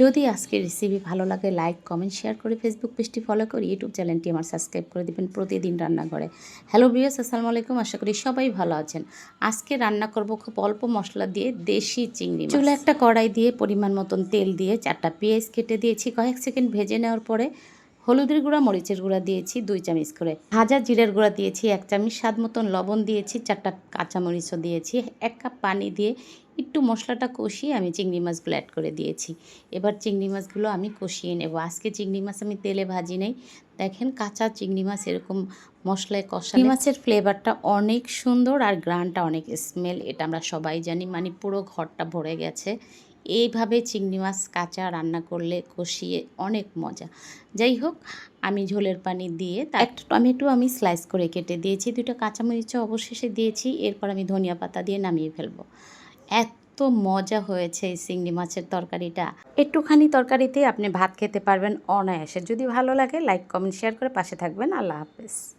যদি আজকের রেসিপি ভালো লাগে লাইক কমেন্ট শেয়ার করে ফেসবুক পেজটি ফলো করে ইউটিউব চ্যানেলটি আমার সাবস্ক্রাইব করে দেবেন প্রতিদিন রান্না করে হ্যালো বিয়াস আসসালামু আলাইকুম। আশা করি সবাই ভালো আছেন। আজকে রান্না করব খুব অল্প মশলা দিয়ে দেশি চিংড়ি। চুলে একটা কড়াই দিয়ে পরিমাণ মতন তেল দিয়ে চারটা পেঁয়াজ কেটে দিয়েছি। কয়েক সেকেন্ড ভেজে নেওয়ার পরে হলুদের গুঁড়া, মরিচের গুঁড়া দিয়েছি দুই চামচ করে। ভাজা জিরের গুঁড়া দিয়েছি এক চামচ। স্বাদ মতন লবণ দিয়েছি, চারটা কাঁচামরিচও দিয়েছি। এক কাপ পানি দিয়ে একটু মশলাটা কষিয়ে আমি চিংড়ি মাছগুলো অ্যাড করে দিয়েছি। এবার চিংড়ি মাছগুলো আমি কষিয়ে নেব। আজকে চিংড়ি মাছ আমি তেলে ভাজি নেই। দেখেন কাঁচা চিংড়ি মাছ এরকম মশলায় কষা চিংড়ি মাছের ফ্লেভারটা অনেক সুন্দর আর গ্রানটা অনেক স্মেল এটা আমরা সবাই জানি। মানে পুরো ঘরটা ভরে গেছে। এইভাবে চিংড়ি মাছ কাঁচা রান্না করলে কষিয়ে অনেক মজা। যাই হোক আমি ঝোলের পানি দিয়ে তা একটা টমেটো আমি স্লাইস করে কেটে দিয়েছি। দুটো কাঁচামরিচও অবশেষে দিয়েছি। এরপর আমি ধনিয়া পাতা দিয়ে নামিয়ে ফেলব। এত মজা হয়েছে এই চিংড়ি মাছের তরকারিটা। একটুখানি তরকারিতে আপনি ভাত খেতে পারবেন অনায়াসে। যদি ভালো লাগে লাইক কমেন্ট শেয়ার করে পাশে থাকবেন। আল্লাহ হাফেজ।